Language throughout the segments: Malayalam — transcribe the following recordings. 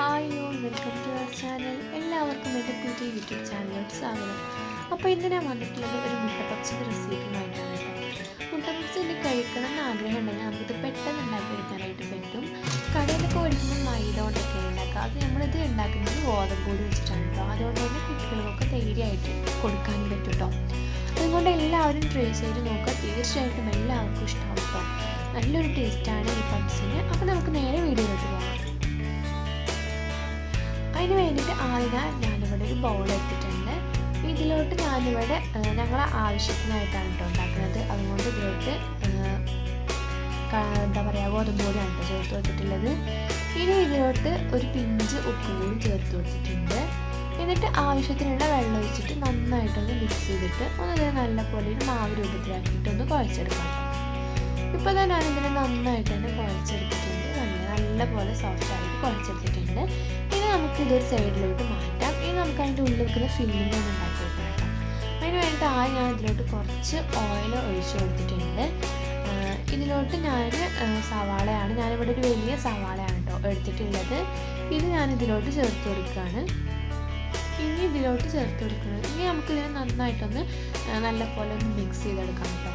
ഹായ് യോ വെൽക്കം ടു അവർ ചാനൽ. എല്ലാവർക്കും എന്റെ പുതിയ യൂട്യൂബ് ചാനലിലോട്ട് സ്വാഗതം. അപ്പോൾ ഇന്ന് ഞാൻ വന്നിട്ടുള്ളത് ഒരു മുട്ടപ്പപ്സിന്റെ റെസിപ്പിയുമായിട്ടാണ് കേട്ടോ. മുട്ടപ്പപ്സ് എനിക്ക് കഴിക്കണം എന്ന് ആഗ്രഹം ഉണ്ടെങ്കിൽ നമുക്കിത് പെട്ടെന്ന് ഉണ്ടാക്കി എടുക്കാനായിട്ട് പറ്റും. കടയിലൊക്കെ മേടിക്കുമ്പോൾ മൈദ കൊണ്ടൊക്കെ ഉണ്ടാക്കുക. അത് നമ്മളിത് ഉണ്ടാക്കുന്നത് ഗോതമ്പ് പൊടി വെച്ചിട്ടാണ് കേട്ടോ. അതുകൊണ്ട് തന്നെ കുട്ടികൾക്കൊക്കെ ധൈര്യമായിട്ട് കൊടുക്കാൻ പറ്റും കേട്ടോ. അതുകൊണ്ട് എല്ലാവരും ട്രൈ ചെയ്ത് നോക്കുക. തീർച്ചയായിട്ടും എല്ലാവർക്കും ഇഷ്ടമാവും കേട്ടോ. നല്ലൊരു ടേസ്റ്റാണ് ഈ പപ്സിന്. അപ്പോൾ നമുക്ക് നേരെ വീഡിയോയിലോട്ട് പോകാം. അതിന് വേണ്ടിയിട്ട് ആദ്യം ഞാനിവിടെ ഒരു ബൗൾ എടുത്തിട്ടുണ്ട്. ഇതിലോട്ട് ഞാനിവിടെ ഞങ്ങളെ ആവശ്യത്തിനായിട്ടാണ് കേട്ടോ ഉണ്ടാക്കുന്നത്. അതുകൊണ്ട് ഇതിലോട്ട് എന്താ പറയുക ഗോതമ്പ് ആണ് കേട്ടോ ചേർത്ത് കൊടുത്തിട്ടുള്ളത്. ഇനി ഇതിലോട്ട് ഒരു പിഞ്ച് ഉപ്പ് കൂടി ചേർത്ത് കൊടുത്തിട്ടുണ്ട്. എന്നിട്ട് ആവശ്യത്തിനുള്ള വെള്ളം ഒഴിച്ചിട്ട് നന്നായിട്ടൊന്ന് മിക്സ് ചെയ്തിട്ട് ഒന്ന് നല്ല പോലെ ഒരു മാവ് രൂപത്തിലാക്കിയിട്ട് ഒന്ന് കുഴച്ചെടുക്കാം ഇപ്പോൾ തന്നെ ഞാനിതിനെ നന്നായിട്ട് തന്നെ കുഴച്ചെടുത്തിട്ടുണ്ട്. നല്ല പോലെ സോഫ്റ്റ് ആയിട്ട് കുഴച്ചെടുത്തിട്ടുണ്ട്. ഇതൊരു സൈഡിലോട്ട് മാറ്റാം. ഇനി നമുക്ക് അതിന്റെ ഉള്ളിൽ വെക്കുന്ന ഫില്ലിംഗ് ഒന്ന് ഉണ്ടാക്കി വെക്കണം അതിന് വേണ്ടിയിട്ട് ആദ്യം ഞാൻ ഇതിലോട്ട് കുറച്ച് ഓയിൽ ഒഴിച്ചു കൊടുത്തിട്ടുണ്ട്. ഇതിലോട്ട് ഞാൻ സവാളയാണ്. ഞാനിവിടെ ഒരു വലിയ സവാളയാണ് കേട്ടോ എടുത്തിട്ടുള്ളത്. ഇത് ഞാൻ ഇതിലോട്ട് ചേർത്ത് കൊടുക്കുകയാണ്. ഇനി ഇതിലോട്ട് ചേർത്ത് കൊടുക്കുന്നത്. ഇനി നമുക്കിതിനെ നന്നായിട്ടൊന്ന് നല്ല പോലെ ഒന്ന് മിക്സ് ചെയ്തെടുക്കാം കേട്ടോ.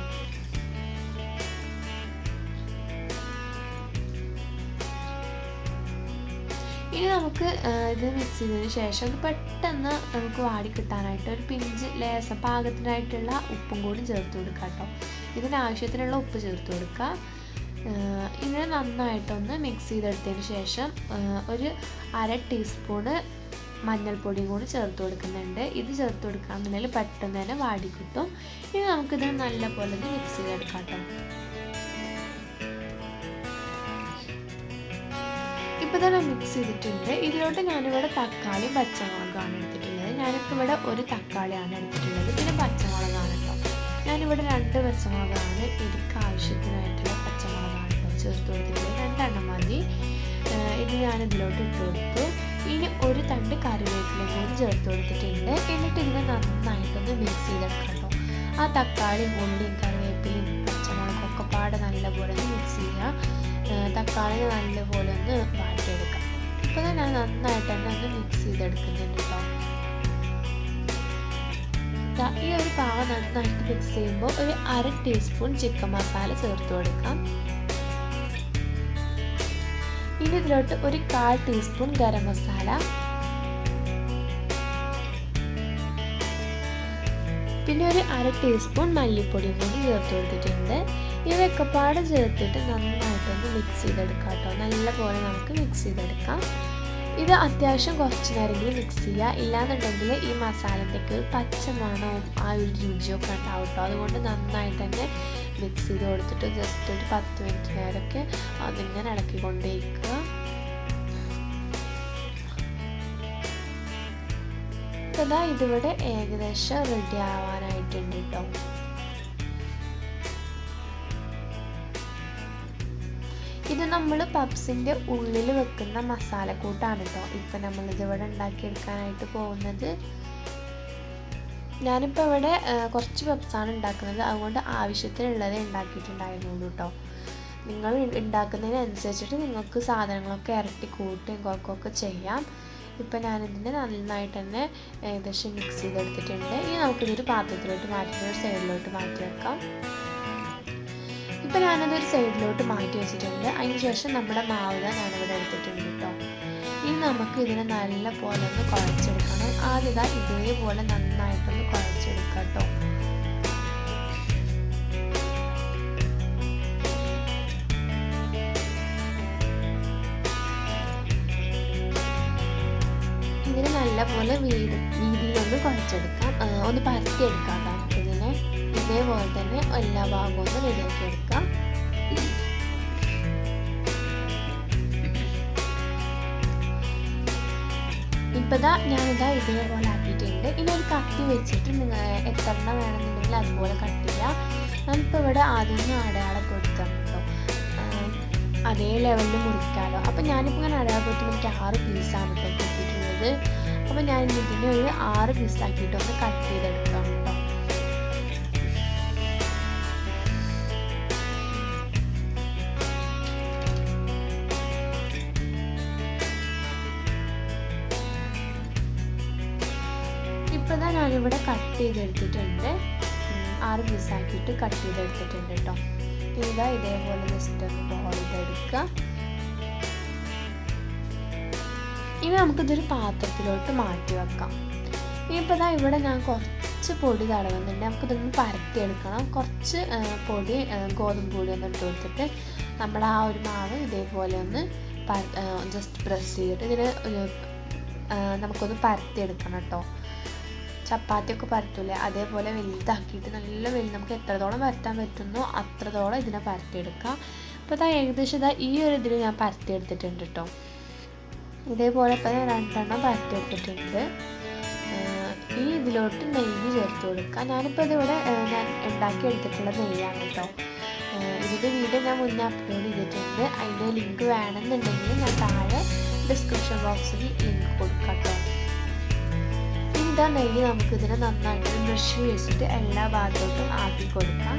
ഇനി നമുക്ക് ഇത് മിക്സ് ചെയ്തതിന് ശേഷം അത് പെട്ടെന്ന് നമുക്ക് വാടി കിട്ടാനായിട്ട് ഒരു പിഞ്ച് ലേസം പാകത്തിനായിട്ടുള്ള ഉപ്പും കൂടി ചേർത്ത് കൊടുക്കുക കേട്ടോ. ഇതിനാവശ്യത്തിനുള്ള ഉപ്പ് ചേർത്ത് കൊടുക്കുക ഇതിനെ നന്നായിട്ടൊന്ന് മിക്സ് ചെയ്തെടുത്തതിന് ശേഷം ഒരു അര ടീസ്പൂണ് മഞ്ഞൾപ്പൊടിയും കൂടി ചേർത്ത് കൊടുക്കുന്നുണ്ട്. ഇത് ചേർത്ത് കൊടുക്കുകയാണെന്നുണ്ടെങ്കിൽ പെട്ടെന്ന് തന്നെ വാടി കിട്ടും ഇനി നമുക്കിത് നല്ല പോലെ ഒന്ന് മിക്സ് ചെയ്തെടുക്കാം കേട്ടോ. തന്നെ മിക്സ് ചെയ്തിട്ടുണ്ട്. ഇതിലോട്ട് ഞാനിവിടെ തക്കാളി പച്ചമുളകാണ് എടുത്തിട്ടുള്ളത്. ഞാനിപ്പോൾ ഇവിടെ ഒരു തക്കാളിയാണ് എടുത്തിട്ടുള്ളത്. പിന്നെ പച്ചമുളകാണ് കേട്ടോ ഞാനിവിടെ രണ്ട് പച്ചമുളകാണ്. എനിക്ക് ആവശ്യത്തിനായിട്ടുള്ള പച്ചമുളകാണ് ചേർത്ത് കൊടുത്തിട്ടുള്ളത്. രണ്ടെണ്ണം മതി. ഇത് ഞാൻ ഇതിലോട്ട് ഇട്ട് കൊടുത്തു. ഇനി ഒരു തണ്ട് കറിവേപ്പിലയും കൂടി ചേർത്ത് കൊടുത്തിട്ടുണ്ട്. എന്നിട്ട് ഇതിനെ നന്നായിട്ടൊന്ന് മിക്സ് ചെയ്തെടുക്കാം കേട്ടോ ആ തക്കാളിയും ഉള്ളിയും കറിവേപ്പിലയും പച്ചമുളകൊക്കെ പാടെ നല്ലപോലെ മിക്സ് ചെയ്യുക തക്കാളി നല്ലപോലെ ഒന്ന് വാട്ടിയെടുക്കാം ഇപ്പോൾ ഞാൻ നന്നായിട്ട് തന്നെ ഒന്ന് മിക്സ് ചെയ്തെടുക്കുന്നുണ്ട് കേട്ടോ ഈ ഒരു പാവ നന്നായിട്ട് മിക്സ് ചെയ്യുമ്പോൾ ഒരു അര ടീസ്പൂൺ ചിക്കൻ മസാല ചേർത്ത് കൊടുക്കാം. ഇനി ഇതിലോട്ട് ഒരു കാൽ ടീസ്പൂൺ ഗരം മസാല പിന്നെ ഒരു അര ടീസ്പൂൺ മല്ലിപ്പൊടിയും കൂടി ചേർത്ത് കൊടുത്തിട്ടുണ്ട്. ഇവയൊക്കെ പാട് ചേർത്തിട്ട് നന്നായിട്ടൊന്ന് മിക്സ് ചെയ്തെടുക്കാം കേട്ടോ. നല്ലപോലെ നമുക്ക് മിക്സ് ചെയ്തെടുക്കാം. ഇത് അത്യാവശ്യം കുറച്ച് നേരമെങ്കിലും മിക്സ് ചെയ്യുക ഇല്ലാന്നുണ്ടെങ്കിൽ ഈ മസാലത്തേക്ക് പച്ച മണവും ആ ഒരു രുചിയൊക്കെ ഉണ്ടാവും കേട്ടോ. അതുകൊണ്ട് നന്നായിട്ട് തന്നെ മിക്സ് ചെയ്ത് കൊടുത്തിട്ട് ജസ്റ്റ് ഒരു പത്ത് മിനിറ്റ് നേരമൊക്കെ അതിങ്ങനെ ഇളക്കിക്കൊണ്ടേക്കുക ഇതാ ഇതിവിടെ ഏകദേശം റെഡി ആവാനായിട്ടുണ്ട് കേട്ടോ. ഇത് നമ്മൾ പപ്സിന്റെ ഉള്ളിൽ വെക്കുന്ന മസാലക്കൂട്ടാണ് കേട്ടോ ഇപ്പം നമ്മളിത് ഇവിടെ ഉണ്ടാക്കിയെടുക്കാനായിട്ട് പോകുന്നത്. ഞാനിപ്പോൾ ഇവിടെ കുറച്ച് പപ്സാണ് ഉണ്ടാക്കുന്നത്. അതുകൊണ്ട് ആവശ്യത്തിനുള്ളതേ ഉണ്ടാക്കിയിട്ടുണ്ടായിരുന്നുള്ളൂ കേട്ടോ നിങ്ങൾ ഉണ്ടാക്കുന്നതിനനുസരിച്ചിട്ട് നിങ്ങൾക്ക് സാധനങ്ങളൊക്കെ ഇരട്ടി കൂട്ടുകയും കുറക്കുകയൊക്കെ ചെയ്യാം. ഇപ്പം ഞാനിതിനെ നന്നായിട്ട് തന്നെ ഏകദേശം മിക്സ് ചെയ്തെടുത്തിട്ടുണ്ട്. ഇനി നമുക്കിതൊരു പാത്രത്തിലോട്ട് മാറ്റി ഒരു സൈഡിലോട്ട് മാറ്റി വെക്കാം. ഇപ്പം ഒരു സൈഡിലോട്ട് മാറ്റി വെച്ചിട്ടുണ്ട്. അതിന് ശേഷം നമ്മുടെ മാവുക ഞാനിവിടെ എടുത്തിട്ടുണ്ട് കേട്ടോ. ഇനി നമുക്ക് ഇതിനെ നല്ല പോലെ ഒന്ന് കുഴച്ചെടുക്കണം. ആദ്യം ഇതേപോലെ നന്നായിട്ടൊന്ന് കുഴച്ചെടുക്കാം കേട്ടോ. ഇതിനെ നല്ല പോലെ വീതി വീതിയിലൊന്ന് കുഴച്ചെടുക്കാം. ഒന്ന് പരത്തിയെടുക്കാം കേട്ടോ. ഇതിനെ ഇതേപോലെ തന്നെ എല്ലാ ഭാഗവും ഒന്ന് റെഡിയാക്കി എടുക്കാം. ഇപ്പതാ ഞാനിതാ ഇതേപോലെ ആക്കിയിട്ടുണ്ട്. ഇനി ഒരു കത്തി വെച്ചിട്ട് നിങ്ങൾ എത്ര വേണമെന്നുണ്ടെങ്കിൽ അതുപോലെ കട്ട് ചെയ്യാം. ഞാനിപ്പോൾ ഇവിടെ ആദ്യം ഒന്ന് അടയാളം കൊടുക്കാം കേട്ടോ. അതേ ലെവലിൽ മുറിക്കാമല്ലോ അപ്പോൾ ഞാനിപ്പോൾ ഇങ്ങനെ അടയാളം കൊടുത്തു എനിക്ക് ആറ് പീസാണ് കേട്ടോ കിട്ടിയിട്ടുള്ളത് അപ്പോൾ ഞാൻ ഇതിനെ ഒരു ആറ് പീസാക്കിയിട്ടൊന്ന് കട്ട് ചെയ്തെടുക്കാം. കട്ട് ചെയ്തെടുത്തിട്ടുണ്ട്. ആറ് പീസാക്കിയിട്ട് കട്ട് ചെയ്തെടുത്തിട്ടുണ്ട് കേട്ടോ ഇതാ ഇതേപോലെ ജസ്റ്റ് ചെയ്തെടുക്കുക. ഇനി നമുക്കിതൊരു പാത്രത്തിലോട്ട് മാറ്റി വെക്കാം. ഇനിയിപ്പോൾ ഇതാ ഇവിടെ ഞാൻ കുറച്ച് പൊടി തടവുന്നുണ്ട്. നമുക്കിതൊന്ന് പരത്തിയെടുക്കണം. കുറച്ച് പൊടി ഗോതമ്പ് പൊടി ഒന്ന് ഇട്ട് കൊടുത്തിട്ട് നമ്മൾ ആ ഒരു മാവ് ഇതേപോലെ ഒന്ന് ജസ്റ്റ് പ്രസ് ചെയ്തിട്ട് ഇതിന് നമുക്കൊന്ന് പരത്തിയെടുക്കണം കേട്ടോ ചപ്പാത്തിയൊക്കെ പരത്തൂലേ? അതേപോലെ വലുതാക്കിയിട്ട് നല്ല വലുത് നമുക്ക് എത്രത്തോളം പരത്താൻ പറ്റുന്നോ അത്രത്തോളം ഇതിനെ പരത്തിയെടുക്കാം. അപ്പോൾ ഇതാ ഏകദേശം ഇതാ ഈ ഒരു ഇതിൽ ഞാൻ പരത്തിയെടുത്തിട്ടുണ്ട് കേട്ടോ ഇതേപോലെ ഇപ്പോൾ ഞാൻ രണ്ടെണ്ണം പരത്തിയെടുത്തിട്ടുണ്ട്. ഈ ഇതിലോട്ട് നെയ്യ് ചേർത്ത് കൊടുക്കുക ഞാനിപ്പോൾ ഇതിവിടെ ഞാൻ ഉണ്ടാക്കി എടുത്തിട്ടുള്ള നെയ്യാണ് കേട്ടോ ഇതിന്റെ വീഡിയോ ഞാൻ മുന്നേ അപ്ലോഡ് ചെയ്തിട്ടുണ്ട്. അതിന്റെ ലിങ്ക് വേണമെന്നുണ്ടെങ്കിൽ ഞാൻ താഴെ ഡിസ്ക്രിപ്ഷൻ ബോക്സിൽ ലിങ്ക് കൊടുക്കാം കേട്ടോ ഇതാ നെയ്യ് നമുക്കിതിനെ നന്നായിട്ട് ബ്രഷ് വെച്ചിട്ട് എല്ലാ ഭാഗത്തോട്ടും ആക്കി കൊടുക്കാം.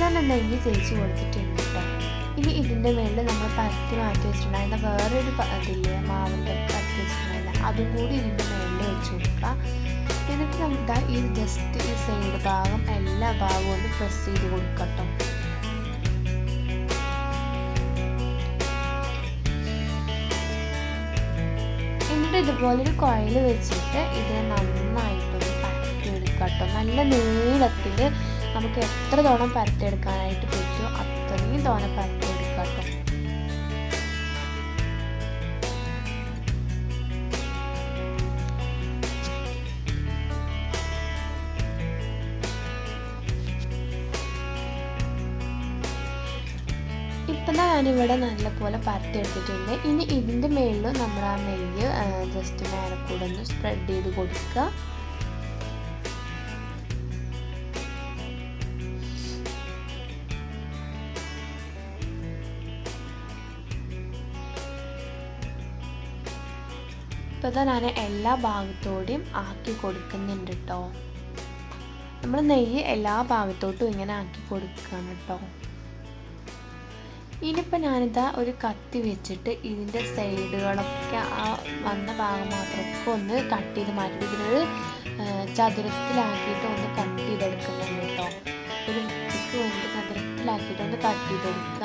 തന്നെ നെയ്യ് തേച്ച് കൊടുത്തിട്ടുണ്ട് കേട്ടോ ഇനി ഇതിന്റെ മേളിൽ നമ്മൾ പരത്തി മാറ്റി വെച്ചിട്ടുണ്ട് അതിന്റെ വേറൊരു ഇതില്ലേ മാവിന്റെ പരത്തി വെച്ചിട്ടുണ്ടായിരുന്ന. അതും കൂടി ഇതിന്റെ മേളിൽ വെച്ച് കൊടുക്കുക എന്നിട്ട് നമുക്ക് ഈ ജസ്റ്റ് ഈ സൈഡ് ഭാഗം എല്ലാ ഭാഗവും ഒന്ന് പ്രസ് ചെയ്ത് കൊടുക്കട്ടോ. എന്നിട്ട് ഇതുപോലെ ഒരു കുഴൽ വെച്ചിട്ട് ഇത് നന്നായിട്ടൊന്ന് പരത്തിയെടുക്കട്ടോ നല്ല നീളത്തിൽ നമുക്ക് എത്ര തോണം പരത്തിയെടുക്കാനായിട്ട് പറ്റുമോ അത്രയും തോനെ പരത്തിയെടുക്കട്ടോ ഇപ്പം ഞാനിവിടെ നല്ലപോലെ പരത്തിയെടുത്തിട്ടുണ്ട്. ഇനി ഇതിന്റെ മേളിൽ നമ്മൾ ആ നെയ്യ് ജസ്റ്റ് മേലെ കൂടെ ഒന്ന് സ്പ്രെഡ് ചെയ്ത് കൊടുക്കുക. ഇപ്പോൾ തന്നെ ഞാൻ എല്ലാ ഭാഗത്തോടെയും ആക്കി കൊടുക്കുന്നുണ്ട് കേട്ടോ നമ്മൾ നെയ്യ് എല്ലാ ഭാഗത്തോട്ടും ഇങ്ങനെ ആക്കി കൊടുക്കുകയാണ് കേട്ടോ ഇനിയിപ്പോൾ ഞാനിതാ ഒരു കത്തി വെച്ചിട്ട് ഇതിന്റെ സൈഡുകളൊക്കെ ആ വന്ന ഭാഗം മാത്രമൊക്കെ ഒന്ന് കട്ട് ചെയ്ത് മാറ്റി ഇതിനൊരു ചതുരത്തിലാക്കിയിട്ട് ഒന്ന് കട്ട് ചെയ്തെടുക്കുന്നുണ്ട് കേട്ടോ. ഒരു വൃത്തിക്ക് വേണ്ടി ചതുരത്തിലാക്കിയിട്ട് ഒന്ന് കട്ട് ചെയ്തെടുക്കുക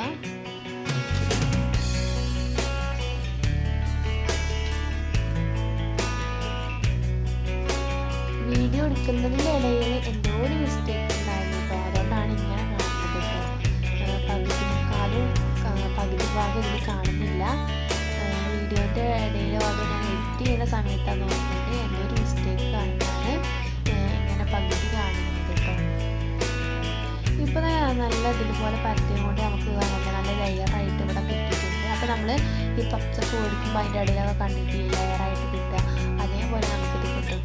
വീഡിയോ എടുക്കുന്നതിന്റെ ഇടയിൽ എന്തോ ഒരു മിസ്റ്റേക്ക് ഇതിൽ കാണുന്നില്ല. വീഡിയോന്റെ ഇടയിലോ അതോ ഞാൻ എഡിറ്റ് ചെയ്യുന്ന സമയത്താണ് നോക്കുന്നത് എന്റെ ഒരു മിസ്റ്റേക്ക് കാരണമാണ് ഇങ്ങനെ പകുതി കാണുന്നത് കേട്ടോ. ഇപ്പോൾ നല്ല ഇതുപോലെ പരത്തിയും കൊണ്ട് നമുക്ക് കാണാൻ നല്ല ലെയറായിട്ട് ഇവിടെ കിട്ടിയിട്ടുണ്ട്. അപ്പോൾ നമ്മൾ ഈ പച്ചപ്പ് ഓടിക്കുമ്പോൾ അതിന്റെ ഇടയിലൊക്കെ കണ്ടിട്ട് ലെയറായിട്ട് കിട്ടുക. അതേപോലെ നമുക്കിത് കിട്ടും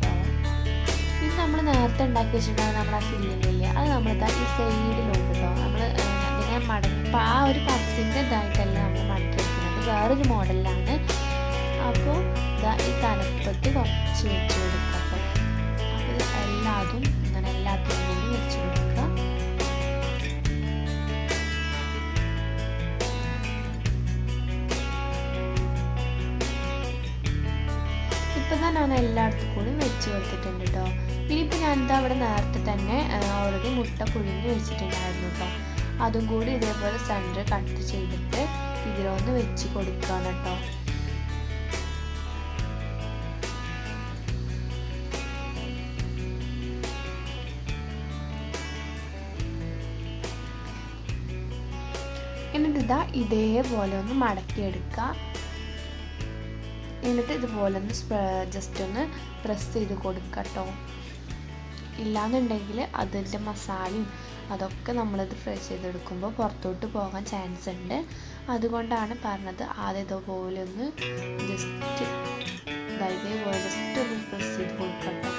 ഇത് നമ്മൾ നേരത്തെ ഉണ്ടാക്കി വെച്ചിട്ടുണ്ടെങ്കിൽ നമ്മുടെ ആ ഇല്ല? അത് നമ്മളിതാ ഈ സൈഡിലോട്ട് മടങ്ങി ആ ഒരു പഫ്സിന്റെ ഇതായിട്ടല്ല നമ്മൾ മടക്കി വെക്കുന്നത് വേറൊരു മോഡലിലാണ്. അപ്പോൾ ഈ തലപ്പത്ത് കുറച്ച് വെച്ച് കൊടുക്കുക അപ്പോൾ എല്ലാതും ഇങ്ങനെ എല്ലാത്തിനും വേണ്ടി വെച്ച് കൊടുക്കുക. ഇപ്പം തന്നെ ഞാൻ എല്ലായിടത്തും കൂടി വെച്ച് കൊടുത്തിട്ടുണ്ട് കേട്ടോ ഇനിയിപ്പോൾ എന്താ അവിടെ നേരത്തെ തന്നെ ഓൾറെഡി മുട്ട പുഴുങ്ങി വെച്ചിട്ടുണ്ടായിരുന്നു കേട്ടോ അതും കൂടി ഇതേപോലെ സെന്റർ കട്ട് ചെയ്തിട്ട് ഇതിലൊന്ന് വെച്ച് കൊടുക്കുകയാണ് കേട്ടോ എന്നിട്ട് ഇതാ ഇതേപോലെ ഒന്ന് മടക്കിയെടുക്കുക എന്നിട്ട് ഇതുപോലെ ഒന്ന് ജസ്റ്റ് ഒന്ന് പ്രസ് ചെയ്ത് കൊടുക്കുക കേട്ടോ ഇല്ലാന്നുണ്ടെങ്കിൽ അതിന്റെ മസാലയും അതൊക്കെ നമ്മളിത് ഫ്രൈ ചെയ്തെടുക്കുമ്പോൾ പുറത്തോട്ട് പോകാൻ ചാൻസ് ഉണ്ട്. അതുകൊണ്ടാണ് പറഞ്ഞത് ആദ്യം ഇതുപോലെ ഒന്ന് ജസ്റ്റ് ഇതേപോലെ ജസ്റ്റ് ഒന്ന് പ്രസ് ചെയ്ത് കൊടുക്കുക കേട്ടോ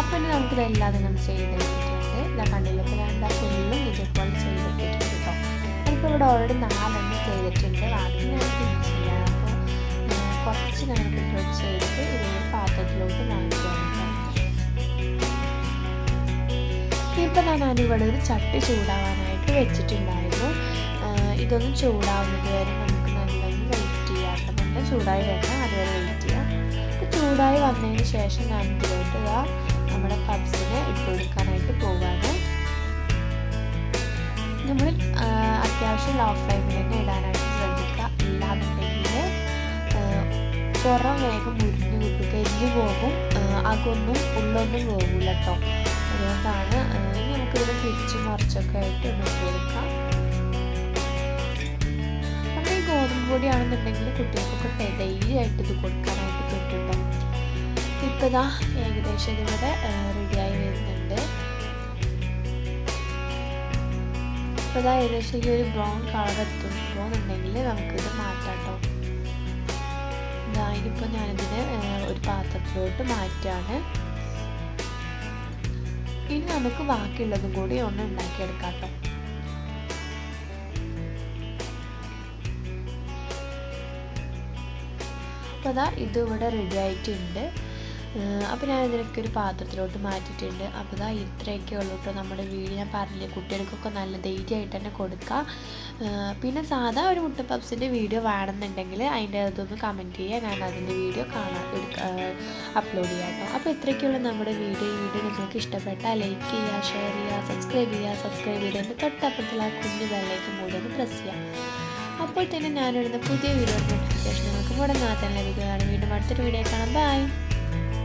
അപ്പം ഇനി നമുക്കിതെല്ലാതും നമ്മൾ ചെയ്തെടുത്തിട്ടുണ്ട്. ഇതാ കണ്ടില്ല? ഇപ്പോൾ ഞാൻ എന്താ ഫുള്ളും ഇതേപോലെ ചെയ്തിട്ടുണ്ട് ഞാനിപ്പോൾ ഇവിടെ ഓൾറെഡി നാലെണ്ണം ചെയ്തിട്ടുണ്ട്. ബാക്കി ചെയ്യാം അപ്പോൾ കുറച്ച് ഞാൻ ഇതിലോട്ട് ചെയ്തിട്ട് ഇതൊരു പാത്രത്തിലോട്ട് മാറ്റുകയാണ് ഇപ്പം ഞാൻ ഇവിടെ ഒരു ചട്ടി ചൂടാവാനായിട്ട് വെച്ചിട്ടുണ്ടായിരുന്നു. ഇതൊന്നും ചൂടാവുന്നത് വരെ നമുക്ക് നല്ലൊന്ന് വെയിറ്റ് ചെയ്യാം. നല്ല ചൂടായി വരണം അതുവരെ വെയിറ്റ് ചെയ്യാം. അപ്പോൾ ചൂടായി വന്നതിന് ശേഷം ഞാൻ ഇതാ നമ്മുടെ പബ്സിനെ ഇട്ട് കൊടുക്കാനായിട്ട് പോവാണ്. നമ്മൾ അത്യാവശ്യം ലോ ഫ്ലെയിമിൽ തന്നെ ഇടാനായിട്ട് ശ്രദ്ധിക്കുക. ഇല്ലാന്നുണ്ടെങ്കിൽ പുറം വേഗം മുരിഞ്ഞ് കിട്ടും കരിഞ്ഞു പോകും. അകൊന്നും ഉള്ളൊന്നും പോകില്ല കേട്ടോ അതുകൊണ്ടാണ് ഇനി നമുക്കിവിടെ തിരിച്ചു മറിച്ചൊക്കെ ആയിട്ട് ഇട്ട് കൊടുക്കാം നമ്മുടെ ഈ ഗോതമ്പ് പൊടിയാണെന്നുണ്ടെങ്കിൽ കുട്ടികൾക്കൊക്കെ ഡെയിലി ആയിട്ട് ഇത് കൊടുക്കാനായിട്ട് പറ്റും ഇപ്പോൾ ഇതാ ഏകദേശം ഇതിവിടെ റെഡിയായി വരുന്നുണ്ട്. ഇപ്പോൾ ഇതാ ഏകദേശം ഈ ഒരു ബ്രൗൺ കളർ എത്തുമ്പോന്നുണ്ടെങ്കിൽ നമുക്കിത് മാറ്റാം കേട്ടോ ഇതാ ഇതിപ്പോൾ ഞാനിതിനെ ഒരു പാത്രത്തിലോട്ട് മാറ്റാണ്. ഇനി നമുക്ക് ബാക്കിയുള്ളതും കൂടി ഒന്ന് ഉണ്ടാക്കിയെടുക്കാം കേട്ടോ അപ്പോൾ അതാ ഇത് ഇവിടെ റെഡി ആയിട്ടുണ്ട്. അപ്പോൾ ഞാൻ ഇതിനൊക്കെ ഒരു പാത്രത്തിലോട്ട് മാറ്റിയിട്ടുണ്ട്. അപ്പോൾ ഇതാ ഇത്രയൊക്കെ ഉള്ളൂ കേട്ടോ നമ്മുടെ വീട്. ഞാൻ പറഞ്ഞില്ലേ കുട്ടികൾക്കൊക്കെ നല്ല ധൈര്യമായിട്ട് തന്നെ കൊടുക്കുക പിന്നെ സാധാ ഒരു മുട്ട പപ്സിന്റെ വീഡിയോ വേണമെന്നുണ്ടെങ്കിൽ അതിന്റെ അതൊന്ന് കമന്റ് ചെയ്യുക. ഞാൻ അതിന്റെ വീഡിയോ കാണാൻ അപ്ലോഡ് ചെയ്യാം കേട്ടോ അപ്പോൾ ഇത്രയൊക്കെയുള്ള നമ്മുടെ വീഡിയോ. വീഡിയോ നിങ്ങൾക്ക് ഇഷ്ടപ്പെട്ടാൽ ലൈക്ക് ചെയ്യുക ഷെയർ ചെയ്യുക സബ്സ്ക്രൈബ് ചെയ്യുക. സബ്സ്ക്രൈബ് ചെയ്തതിന്റെ തൊട്ടപ്പുറത്തുള്ള ആ കുഞ്ഞു ബെല്ലേക്ക് മൂടി ഒന്ന് പ്രസ് ചെയ്യാം. അപ്പോൾ തന്നെ ഞാനിടുന്ന പുതിയ വീഡിയോ നോട്ടിഫിക്കേഷൻ നിങ്ങൾക്ക് മുടങ്ങാതെ ലഭിക്കുന്നതാണ്. വീണ്ടും അടുത്തൊരു വീഡിയോ കാണാം. ബൈ